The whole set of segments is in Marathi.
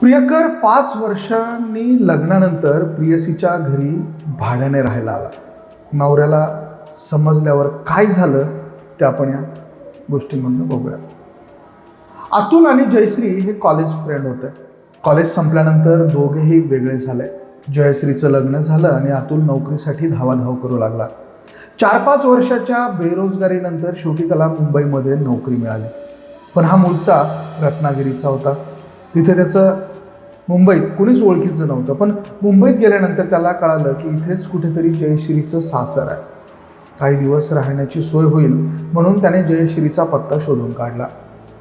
प्रियकर पाच वर्षांनी लग्नानंतर प्रियसीच्या घरी भाड्याने राहायला आला. नवऱ्याला समजल्यावर काय झालं ते आपण या गोष्टींमधनं बघूया. अतुल आणि जयश्री हे कॉलेज फ्रेंड होते. कॉलेज संपल्यानंतर दोघेही वेगळे झाले. जयश्रीचं लग्न झालं आणि अतुल नोकरीसाठी धावाधाव करू लागला. चार पाच वर्षाच्या बेरोजगारीनंतर शेवटी त्याला मुंबईमध्ये नोकरी मिळाली. पण हा मूळचा रत्नागिरीचा होता. तिथे त्याचं मुंबईत कुणीच ओळखीचं नव्हतं पण मुंबईत गेल्यानंतर त्याला कळालं की इथेच कुठेतरी जयश्रीचं सासर आहे. काही दिवस राहण्याची सोय होईल म्हणून त्याने जयश्रीचा पत्ता शोधून काढला.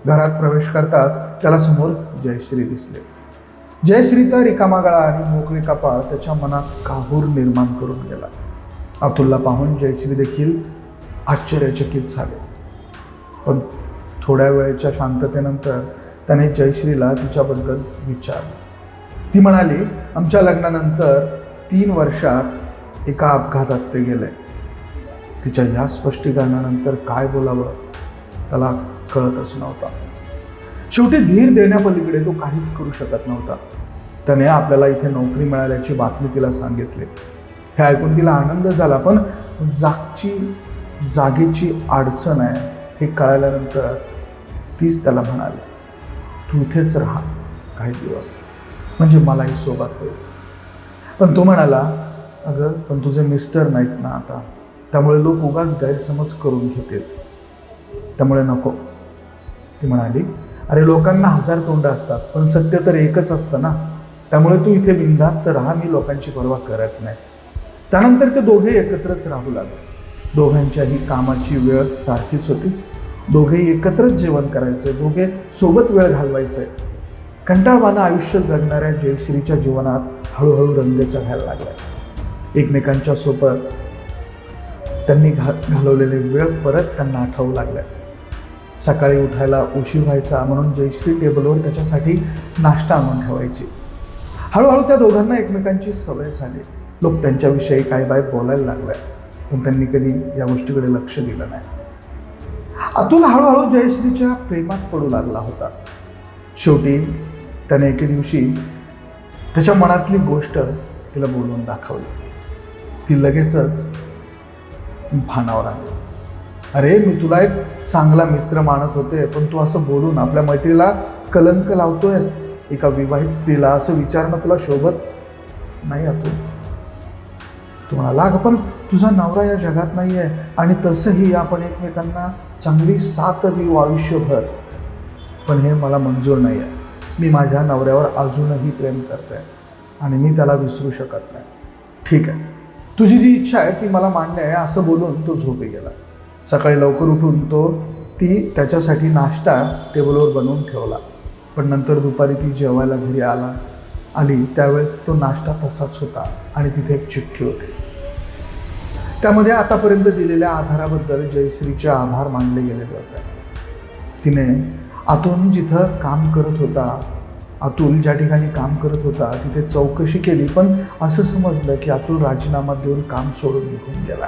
घरात प्रवेश करताच त्याला समोर जयश्री दिसले. जयश्रीचा रिकामा गळा आणि मोकळी कपाळ त्याच्या मनात काहूर निर्माण करून गेला. अतुलला पाहून जयश्री देखील आश्चर्यचकित झाले. पण थोड्या वेळेच्या शांततेनंतर त्याने जयश्रीला तिच्याबद्दल विचारलं. ती म्हणाली आमच्या लग्नानंतर तीन वर्षात एका अपघातात ते गेले. तिच्या या स्पष्टीकरणानंतर काय बोलावं त्याला कळतच नव्हता. शेवटी धीर देण्यापलीकडे तो काहीच करू शकत नव्हता. त्याने आपल्याला इथे नोकरी मिळाल्याची बातमी तिला सांगितली. हे ऐकून तिला आनंद झाला पण जागची जागेची अडचण आहे हे कळाल्यानंतर तीच त्याला म्हणाली तू इथेच राहा काही दिवस. म्हणजे मलाही सोबत होईल. पण तो म्हणाला अगं पण तुझे मिस्टर नाहीत ना आता. त्यामुळे लोक उगाच गैरसमज करून घेतील. त्यामुळे नको. ती म्हणाली अरे लोकांना हजार तोंड असतात पण सत्य तर एकच असतं ना. त्यामुळे तू इथे बिनधास्त राहा मी लोकांची पर्वा करत नाही. त्यानंतर ते दोघे एकत्रच राहू लागले. दोघांच्याही कामाची वेळ सारखीच होती. दोघेही एकत्रच जेवण करायचे दोघे सोबत वेळ घालवायचे. कंटाळवाणं आयुष्य जगणाऱ्या जयश्रीच्या जीवनात हळूहळू रंग चढायला लागला एकमेकांच्या सोबत त्यांनी घा घालवलेले वेळ परत त्यांना आठवू लागल्या. सकाळी उठायला उशीर व्हायचा म्हणून जयश्री टेबलवर त्याच्यासाठी नाश्ता आणून ठेवायची. हळूहळू त्या दोघांना एकमेकांची सवय झाली. लोक त्यांच्याविषयी काय बाय बोलायला लागल्या. पण त्यांनी कधी या गोष्टीकडे लक्ष दिलं नाही. अतुल हळूहळू जयश्रीच्या प्रेमात पडू लागला होता. शेवटी त्याने एके दिवशी त्याच्या मनातली गोष्ट तिला बोलून दाखवली. ती लगेचच भानावर आली. अरे मी तुला एक चांगला मित्र मानत होते पण तू असं बोलून आपल्या मैत्रीला कलंक लावतोयस. एका विवाहित स्त्रीला असं विचारणं तुला शोभत नाही अतुल. तू म्हणाला अगं पण तुझा नवरा या जगात नाही आहे आणि तसंही आपण एकमेकांना चांगली साथ देऊ आयुष्यभर. पण हे मला मंजूर नाही आहे मी माझ्या नवऱ्यावर अजूनही प्रेम करते आणि मी त्याला विसरू शकत नाही. ठीक आहे. तुझी जी इच्छा आहे ती मला मान्य आहे असं बोलून तो झोपी गेला. सकाळी लवकर उठून तो ती त्याच्यासाठी नाश्ता टेबलवर बनवून ठेवला. पण नंतर दुपारी ती जेवायला घरी आला. आली त्यावेळेस तो नाश्ता तसाच होता आणि तिथे एक चिठ्ठी होती. त्यामध्ये आतापर्यंत दिलेल्या आधाराबद्दल जयश्रीचे आभार मानले गेलेले होते. तिने आतून जिथं काम करत होता अतुल ज्या ठिकाणी काम करत होता तिथे चौकशी केली. पण असं समजलं की अतुल राजीनामा देऊन काम सोडून निघून गेला.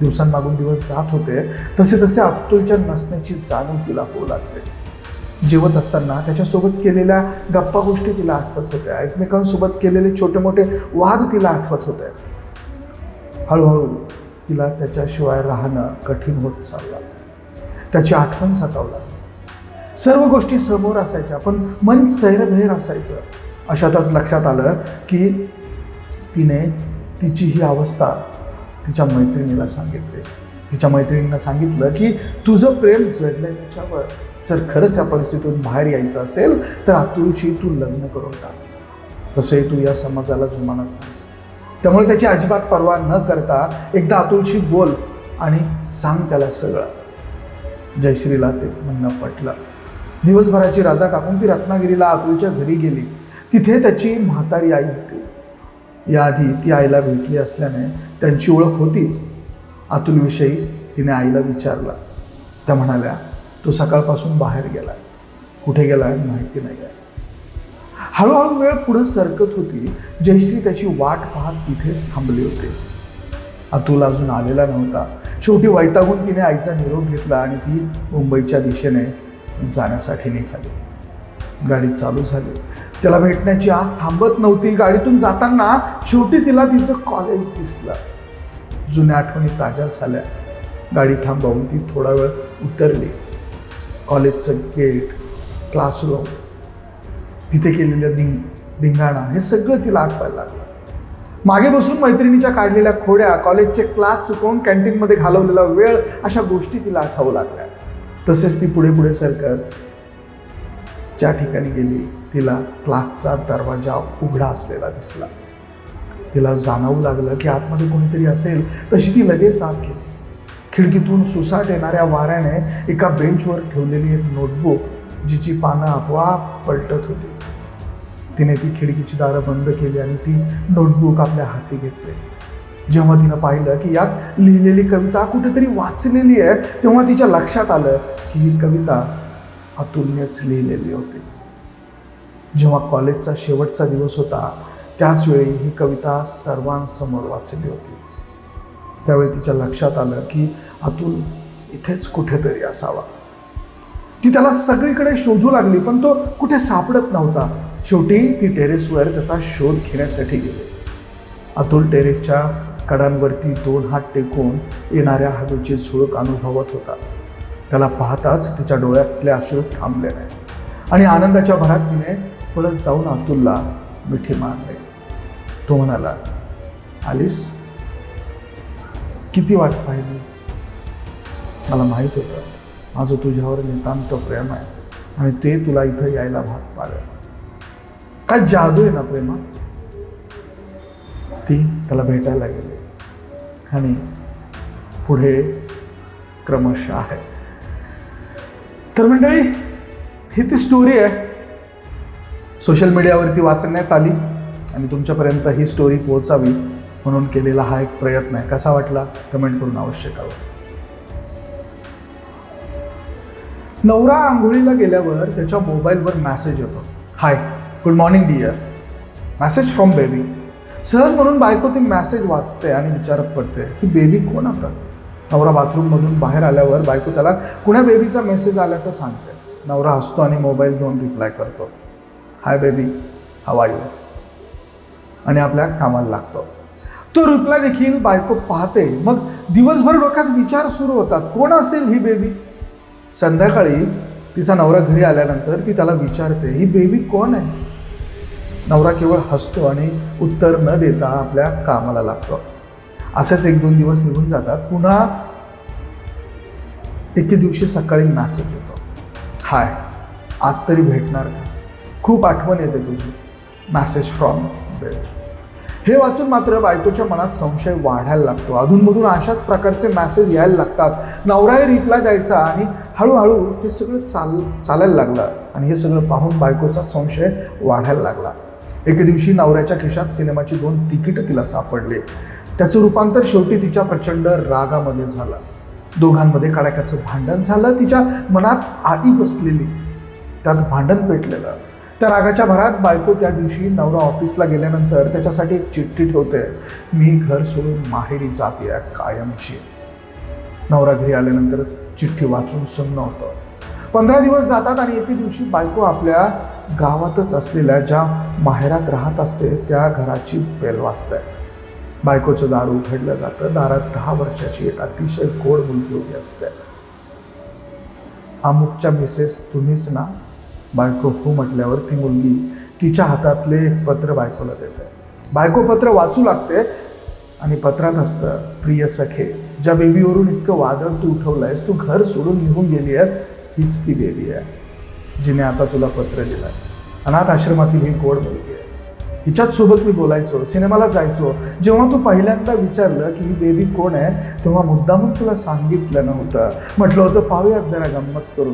दिवसांमागून दिवस जात होते. तसे तसे अतुलच्या नसण्याची जाणीव तिला होऊ लागते जेवत असताना त्याच्यासोबत केलेल्या गप्पा गोष्टी तिला आठवत होत्या. एकमेकांसोबत केलेले छोटे मोठे वाद तिला आठवत होते. हळूहळू तिला त्याच्याशिवाय राहणं कठीण होत चाललं. त्याची आठवण सतावू लागली. सर्व गोष्टी समोर असायच्या पण मन सैरभैर असायचं. अशातच लक्षात आलं की तिने तिची ही अवस्था तिच्या मैत्रिणीला सांगितली. तिच्या मैत्रिणीनं सांगितलं की तुझं प्रेम जडलंय त्याच्यावर. जर खरंच या परिस्थितीतून बाहेर यायचं असेल तर अतुलची तू लग्न करून टाक. तसंही तू या समाजाला जुमानत नाहीस. त्यामुळे त्याची अजिबात पर्वा न करता एकदा अतुलशी बोल आणि सांग त्याला सगळं. जयश्रीला ते म्हणणं पटलं. दिवसभराची राजा टाकून ती रत्नागिरीला अतुलच्या घरी गेली. तिथे त्याची म्हातारी आई होती. याआधी ती आईला भेटली असल्याने त्यांची ओळख होतीच. अतुलविषयी तिने आईला विचारला. त्या म्हणाल्या तो सकाळपासून बाहेर गेला कुठे गेला माहिती नाही आहे हळूहळू वेळ पुढे सरकत होती. जयश्री त्याची वाट पाहत तिथेच थांबली होती. अतुल अजून आलेला नव्हता. शेवटी वैतागून तिने आईचा निरोप घेतला आणि ती मुंबईच्या दिशेने जाण्यासाठी निघाली. गाडी चालू झाली. त्याला भेटण्याची आज थांबत नव्हती. गाडीतून जाताना शेवटी तिला तिचं कॉलेज दिसलं. जुन्या आठवणी ताज्या झाल्या. गाडी थांबवून ती थोडा वेळ उतरली. कॉलेजचं गेट क्लासरूम तिथे केलेलं दिंग धिंगाणा हे सगळं तिला आठवायला लागलं. मागे बसून मैत्रिणीच्या काढलेल्या खोड्या कॉलेजचे क्लास चुकवून कॅन्टीनमध्ये घालवलेला वेळ अशा गोष्टी तिला आठवू लागल्या. तसेच ती पुढे पुढे सरकत ज्या ठिकाणी गेली तिला क्लासचा दरवाजा उघडा असलेला दिसला. तिला जाणवू लागलं की आतमध्ये कोणीतरी असेल तशी ती लगेच आत गेली. खिडकीतून सुसाट येणाऱ्या वाऱ्याने एका बेंचवर ठेवलेली एक नोटबुक जिची पानं आपोआप पलटत होती. तिने ती खिडकीची दारं बंद केली आणि ती नोटबुक आपल्या हाती घेतली. जेव्हा तिनं पाहिलं की यात लिहिलेली कविता कुठेतरी वाचलेली आहे तेव्हा तिच्या लक्षात आलं की ही कविता अतुलनेच लिहिलेली होती. जेव्हा कॉलेजचा शेवटचा दिवस होता त्याचवेळी ही कविता सर्वांसमोर वाचली होती. त्यावेळी तिच्या लक्षात आलं की अतुल इथेच कुठेतरी असावा. ती त्याला सगळीकडे शोधू लागली पण तो कुठे सापडत नव्हता. शेवटी ती टेरेसवर त्याचा शोध घेण्यासाठी गेली. अतुल टेरेसच्या कडांवरती दोन हात टेकून येणाऱ्या हवेची झुळूक अनुभवत होता. त्याला पाहताच तिच्या डोळ्यातले अश्रू थांबले नाही आणि आनंदाच्या भरात तिने पळत जाऊन अतुलला मिठी मारले. तो म्हणाला आलीस? किती वाट पाहिली? मला माहीत होतं माझं तुझ्यावर नितांत प्रेम आहे आणि ते तुला इथं यायला भाग पाडेल. काय जादू आहे ना प्रेमात ती त्याला भेटायला गेली. आणि पुढे क्रमशः आहे. तर मंडळी ही ती स्टोरी आहे. सोशल मीडियावरती वाचण्यात आली आणि तुमच्यापर्यंत ही स्टोरी पोहोचावी म्हणून केलेला हा एक प्रयत्न आहे. कसा वाटला? कमेंट करून अवश्य कळवा. नवरा आंघोळीला गेल्यावर त्याच्या मोबाईलवर मॅसेज येतो. Hi good morning dear message from baby सहज म्हणून बायको ती मेसेज वाचते आणि विचारत पडते की बेबी कोण आता? नवरा बाथरूममधून बाहेर आल्यावर बायको त्याला कुण्या बेबीचा मेसेज आल्याचं सांगते. नवरा हसतो आणि मोबाईल घेऊन रिप्लाय करतो हाय बेबी हवा यू आणि आपल्या कामाला लागतो. तो रिप्लाय देखील बायको पाहते. मग दिवसभर डोक्यात विचार सुरू होतात कोण असेल ही बेबी संध्याकाळी तिचा नवरा घरी आल्यानंतर ती त्याला विचारते ही बेबी कोण आहे? नवरा केवळ हसतो आणि उत्तर न देता आपल्या कामाला लागतो. असेच एक दोन दिवस निघून जातात. पुन्हा एके दिवशी सकाळी नासिक येतो. हाय आज तरी भेटणार का? खूप आठवण येते तुझी. मॅसेज फ्रॉम बेड हे वाचून मात्र बायकोच्या मनात संशय वाढायला लागतो. अधूनमधून अशाच प्रकारचे मॅसेज यायला लागतात. नवराही रिप्लाय द्यायचा आणि हळूहळू हे सगळं चाल चालायला लागलं. आणि हे सगळं पाहून बायकोचा संशय वाढायला लागला. एके दिवशी नवऱ्याच्या खिशात सिनेमाची दोन तिकीटं तिला सापडले. त्याचं रूपांतर शेवटी तिच्या प्रचंड रागामध्ये झालं. दोघांमध्ये कडाक्याचं भांडण झालं तिच्या मनात आधी बसलेली. त्यात भांडण पेटलेलं. त्या रागाच्या भरात बायको त्या दिवशी नवरा ऑफिसला गेल्यानंतर त्याच्यासाठी एक चिठ्ठी ठेवते. मी घर सोडून माहेरी जाते कायमची. नवरा घरी आल्यानंतर चिठ्ठी वाचून सुन्न होतं. पंधरा दिवस जातात आणि एके दिवशी बायको आपल्या गावातच असलेल्या ज्या माहेरात राहत असते त्या घराची बेल वाजते. बायकोचं दार उघडलं जातं. दारात दहा वर्षाची एक अतिशय गोड मुलगी उभी असते. अमुकच्या मिसेस तुम्हीच ना? बायको हो म्हटल्यावर ती मुलगी तिच्या हातातले एक पत्र बायकोला देते. बायको पत्र वाचू लागते आणि पत्रात असतं प्रिय सखे ज्या बेबीवरून इतकं वादळ तू उठवलं आहेस तू घर सोडून निघून गेली आहेस हीच ती बेबी आहे. जिने आता तुला पत्र दिलं आहे अनाथ आश्रमातील ही गोड मुलगी आहे. हिच्याच सोबत मी बोलायचो सिनेमाला जायचो. जेव्हा तू पहिल्यांदा विचारलं की ही बेबी कोण आहे तेव्हा मुद्दामून तुला सांगितलं नव्हतं. म्हटलं होतं पाहूयात जरा गंमत करू.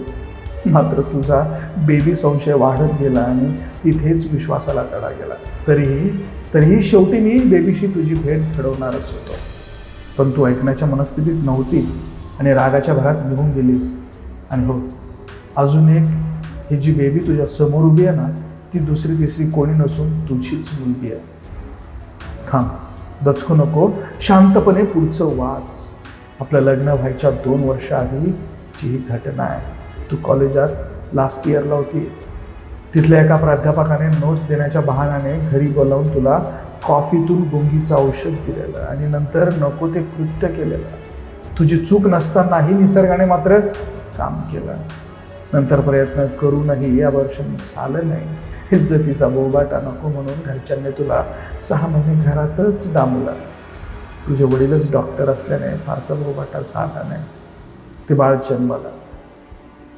मात्र तुझा बेबी संशय वाढत गेला आणि तिथेच विश्वासाला तडा गेला. तरीही तरीही शेवटी मी बेबीशी तुझी भेट घडवणारच होतो. पण तू ऐकण्याच्या मनस्थितीत नव्हती आणि रागाच्या भरात निघून गेलीस. आणि हो अजून एक ही जी बेबी तुझ्या समोर उभी आहे ना ती दुसरी तिसरी कोणी नसून तुझीच मुलगी आहे. थांब दचकू नको. शांतपणे पुढचं वाच. आपलं लग्न व्हायच्या दोन वर्षाआधी जी ही घटना आहे तू कॉलेजात लास्ट इयरला होती. तिथल्या एका प्राध्यापकाने नोट्स देण्याच्या बहाण्याने घरी बोलावून तुला कॉफीतून गुंगीचं औषध दिलेलं आणि नंतर नको ते कृत्य केलेलं. तुझी चूक नसतानाही निसर्गाने मात्र काम केलं. नंतर प्रयत्न करूनही या वर्षी झालं नाही. इज्जतीचा बोबाटा नको म्हणून घरच्यांनी तुला सहा महिने घरातच डांबलं. तुझे वडीलच डॉक्टर असल्याने फारसा बोबाटा झाला नाही. ते बाळ जन्माला.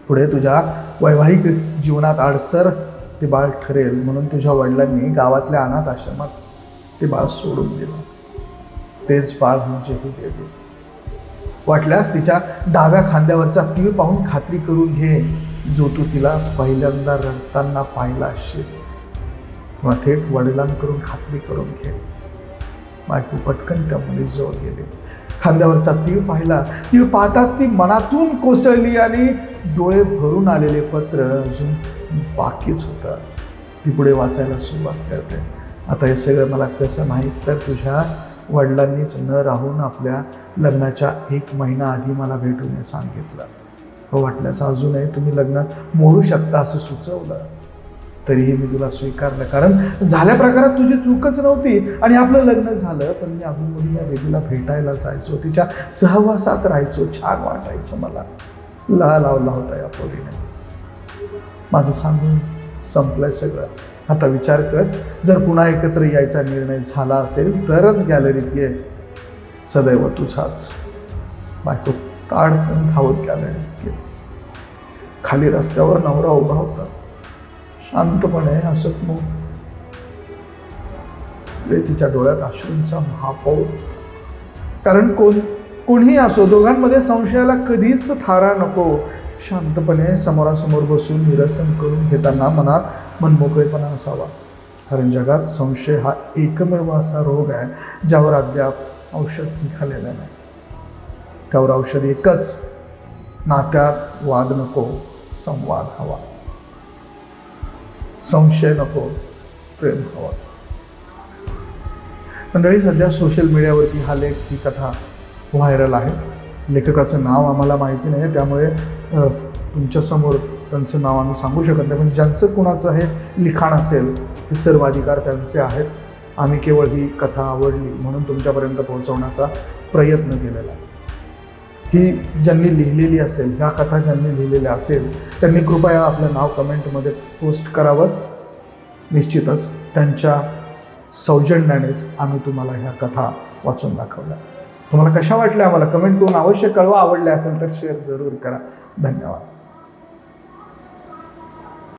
पुढे तुझ्या वैवाहिक जीवनात आडसर ते बाळ ठरेल म्हणून तुझ्या वडिलांनी गावातल्या अनाथ आश्रमात ते बाळ सोडून दिलं. तेच बाळ म्हणजे ही देवी. वाटल्यास तिच्या डाव्या खांद्यावरचा तीळ पाहून खात्री करून घे. जो तू तिला पहिल्यांदा रडताना पाहिला असशील किंवा थेट वडिलांकडून खात्री करून घे. बायको पटकन त्या मुलीजवळ गेले. खांद्यावरचा तीळ पाहिला. तीळ पाहताच ती मनातून कोसळली आणि डोळे भरून आलेले पत्र अजून बाकीच होतं. ती पुढे वाचायला सुरुवात करते. आता हे सगळं मला कसं माहीत तर तुझ्या वडिलांनीच न राहून आपल्या लग्नाच्या एक महिना आधी मला भेटून हे सांगितलं. हो वाटल्यास अजूनही तुम्ही लग्न मोडू शकता असं सुचवलं. तरीही मी तुला स्वीकारलं. कारण झाल्या प्रकारात तुझी चूकच नव्हती आणि आपलं लग्न झालं पण मी अधूनमधून या बेबीला भेटायला जायचो. तिच्या सहवासात राहायचो. छान वाटायचं मला. ला लावला होता या पोरीने. माझं सांगून संपलंय सगळं. आता विचार कर जर पुन्हा एकत्र यायचा निर्णय झाला असेल तरच गॅलरीत ये. सदैव तुझाच. बायको ताडकन धावत गॅलरीत गेली खाली रस्त्यावर नवरा उभा होता. शांतपणे हसतमुख तिच्या डोळ्यात अश्रूंचा महापौर. कारण कोण कोणीही असो दोघांमध्ये संशयाला कधीच थारा नको. शांतपणे समोरासमोर बसून निरसन करून घेताना मनात मनमोकळेपणा असावा. कारण जगात संशय हा एकमेव असा रोग आहे ज्यावर अद्याप औषध निघालेलं नाही. त्यावर औषध एकच नात्यात वाद नको संवाद हवा. संशय नको प्रेम हवा. मंडळी सध्या सोशल मीडियावरती हा लेख ही कथा व्हायरल आहे. लेखकाचं नाव आम्हाला माहिती नाही आहे त्यामुळे तुमच्यासमोर त्यांचं नाव आम्ही सांगू शकत नाही पण ज्यांचं कुणाचं हे लिखाण असेल हे सर्व अधिकार त्यांचे आहेत. आम्ही केवळ ही कथा आवडली म्हणून तुमच्यापर्यंत पोहोचवण्याचा प्रयत्न केलेला आहे. ही ज्यांनी लिहिलेली असेल ह्या कथा ज्यांनी लिहिलेल्या असेल त्यांनी कृपया आपलं नाव कमेंटमध्ये पोस्ट करावं. निश्चितच त्यांच्या सौजन्यानेच आम्ही तुम्हाला ह्या कथा वाचून दाखवल्या. तुम्हाला कशा वाटल्या आम्हाला? कमेंट करून अवश्य कळवा. आवडल्या असेल तर शेअर जरूर करा. धन्यवाद